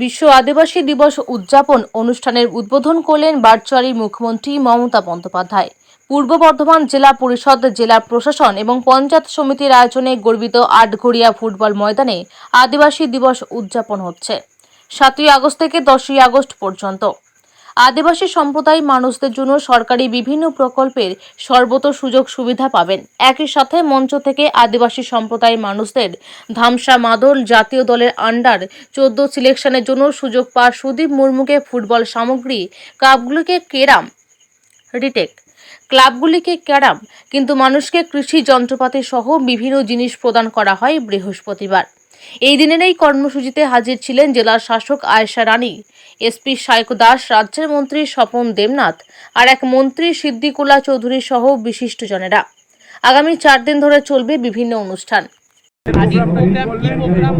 বিশ্ব আদিবাসী দিবস উদযাপন অনুষ্ঠানের উদ্বোধন করলেন বারচুয়ারি মুখ্যমন্ত্রী মমতা বন্দ্যোপাধ্যায়। পূর্ব বর্ধমান জেলা পরিষদ জেলা প্রশাসন এবং পঞ্চায়েত সমিতির আয়োজনে গর্বিত আটঘরিয়া ফুটবল ময়দানে আদিবাসী দিবস উদযাপন হচ্ছে। সাতই আগস্ট থেকে দশই আগস্ট পর্যন্ত। আদিবাসী সম্প্রদায় মানুষদের জন্য সরকারি বিভিন্ন প্রকল্পের সর্বত সুযোগ সুবিধা পাবেন। একই সাথে মঞ্চ থেকে আদিবাসী সম্প্রদায় মানুষদের ধামসা মাদল জাতীয় দলের আন্ডার চোদ্দ সিলেকশনের জন্য সুযোগ পাওয়া সুদীপ মুর্মুকে ফুটবল সামগ্রী কাপগুলিকে কেরাম রিটেক, ক্লাবগুলিকে ক্যারাম, কিন্তু মানুষকে কৃষি যন্ত্রপাতি সহ বিভিন্ন জিনিস প্রদান করা হয় বৃহস্পতিবার। এই দিনের এই কর্মসূচিতে হাজির ছিলেন জেলার শাসক আয়েশা রানী এসপি সায়ক দাস, রাজ্যের মন্ত্রী স্বপন দেবনাথ আর এক মন্ত্রী সিদ্দিকুল্লা চৌধুরী সহ বিশিষ্টজনেরা। আগামী চার দিন ধরে চলবে বিভিন্ন অনুষ্ঠান।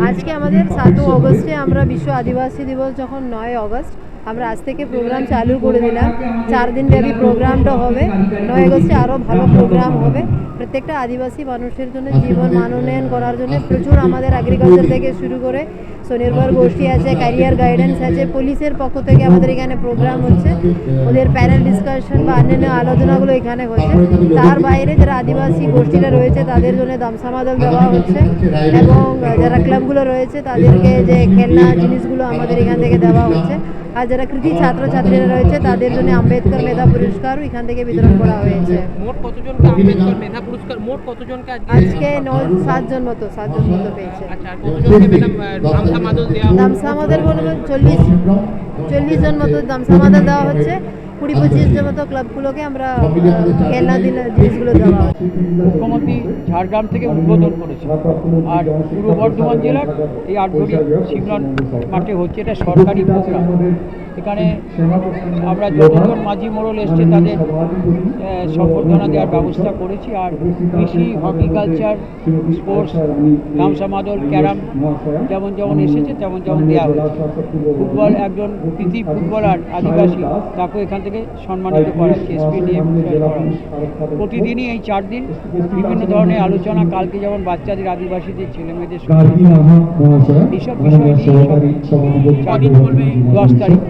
আজকে আমাদের সাত অগস্টে আমরা বিশ্ব আদিবাসী দিবস যখন নয় অগস্ট আমরা আজ থেকে প্রোগ্রাম চালু করে দিলাম। চার দিন ব্যাপী প্রোগ্রামটা হবে। নয় আগস্টে আরও ভালো প্রোগ্রাম হবে। প্রত্যেকটা আদিবাসী মানুষের জন্য জীবন মানোন্নয়ন করার জন্য প্রচুর আমাদের এগ্রিকালচার থেকে শুরু করে স্বনির্ভর গোষ্ঠী আছে ক্যারিয়ার গাইডেন্স আছে পুলিশের পক্ষ থেকে আমাদের এখানে প্রোগ্রাম হচ্ছে। ওদের প্যানেল ডিসকাশন বা অন্যান্য আলোচনাগুলো এখানে হচ্ছে। তার বাইরে যারা আদিবাসী গোষ্ঠীরা রয়েছে, তাদের জন্য দামসামাদল দেওয়া হচ্ছে। এবং যারা ক্লাবগুলো রয়েছে, তাদেরকে যে খেলনা জিনিসগুলো আমাদের এখান থেকে দেওয়া হচ্ছে আর যারা কৃতি ছাত্রছাত্রীরা রয়েছে তাদের জন্য আম্বেদকর মেধা পুরস্কারও এখান থেকে বিতরণ করা হয়েছে মোট কতজনকে আম্বেদকর মেধা পুরস্কার মোট কতজনকে আজকে নয় সাত সাতজন মতো সাতজন মতো পেয়েছে আচ্ছা? দামসামাদের বলব চল্লিশ চল্লিশ জন মতো দামসামাদের দেওয়া হচ্ছে কুড়ি পঁচিশ জন মতো ক্লাবগুলোকে আমরা খেলনা দিন, জিনিসগুলো দেওয়া মুখ্যমন্ত্রী ঝাড়গ্রাম থেকে উদ্বোধন করেছে আর পূর্ব বর্ধমান জেলার এই আটঘরি শিবনাথ মাঠে হচ্ছে এটা সরকারি প্রোগ্রাম। এখানে আমরা যতজন মাঝি মোড়ল এসছে তাদের সম্বর্ধনা দেওয়ার ব্যবস্থা করেছি। আর কৃষি, হর্টিকালচার, স্পোর্টস গামসা মাদল, ক্যারাম যেমন যেমন এসেছে, তেমন যেমন দেওয়া হয়েছে। ফুটবল একজন কৃতি ফুটবলার, আদিবাসী, তাকেও এখান থেকে সম্মানিত করা হচ্ছে। প্রতিদিনই এই চার দিন বিভিন্ন ধরনের আলোচনা কালকে যেমন বাচ্চাদের আদিবাসীদের ছেলে মেয়েদের এইসব বিষয় নিয়ে দশ তারিখ।